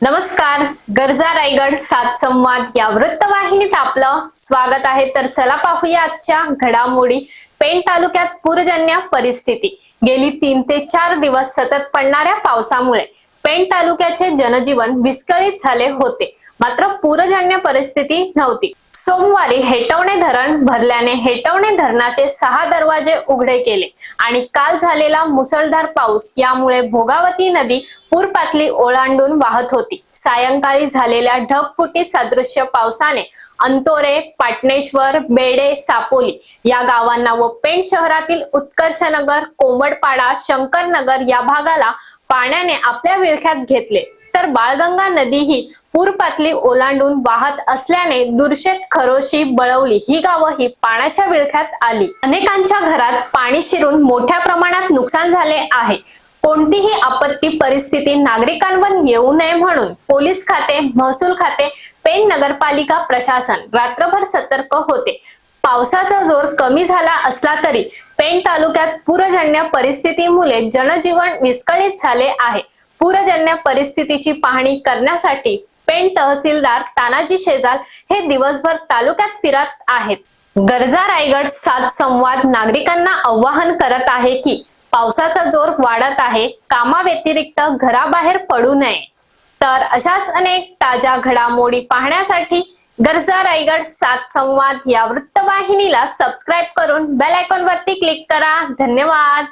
नमस्कार गरजा रायगड सात संवाद या वृत्तवाहिनीत आपलं स्वागत आहे. तर चला पाहूया आजच्या घडामोडी. पेण तालुक्यात पूरजन्य परिस्थिती. गेली तीन ते चार दिवस सतत पडणाऱ्या पावसामुळे पेण तालुक्याचे जनजीवन विस्कळीत झाले होते. मात्र पूरजन्य परिस्थिती नव्हती. सोमवारी हेटवणे धरण भरल्याने हेटवणे धरणाचे सहा दरवाजे उघडे केले आणि काल झालेला मुसळधार पाऊस यामुळे भोगावती नदी पूर पातळी ओलांडून वाहत होती. सायंकाळी झालेल्या ढगफुटी सदृश्य पावसाने अंतोरे पाटणेश्वर बेडे सापोली या गावांना व पेण शहरातील उत्कर्षनगर कोंबडपाडा शंकरनगर या भागाला पाण्याने आपल्या विळख्यात घेतले. तर बाळगंगा नदी ही पूर पातळी ओलांडून वाहत असल्याने दुर्शेत खरोशी बळवली. ही गावं ही पाण्याच्या विळख्यात आली. अनेकांच्या घरात पाणी शिरून मोठ्या प्रमाणात नुकसान झाले आहे. कोणतीही आपत्ती परिस्थिती नागरिकांवर येऊ नये म्हणून पोलीस खाते महसूल खाते पेण नगरपालिका प्रशासन रात्रभर सतर्क होते. पावसाचा जोर कमी झाला असला तरी पेण तालुक्यात पूरजन्य परिस्थितीमुळे जनजीवन विस्कळीत झाले आहे. पूरजन्य परिस्थितीची पाहणी करण्यासाठी पेण तहसीलदार तानाजी शेजाल हे दिवसभर तालुक्यात फिरत आहेत. गरजा रायगड सात संवाद नागरिकांना आवाहन करत आहे की पावसाचा जोर वाढत आहे कामाव्यतिरिक्त घराबाहेर पडू नये. तर अशाच अनेक ताज्या घडामोडी पाहण्यासाठी गरजा रायगड सात संवाद या वृत्तवाहिनीला सबस्क्राईब करून बेल आयकॉन वरती क्लिक करा. धन्यवाद.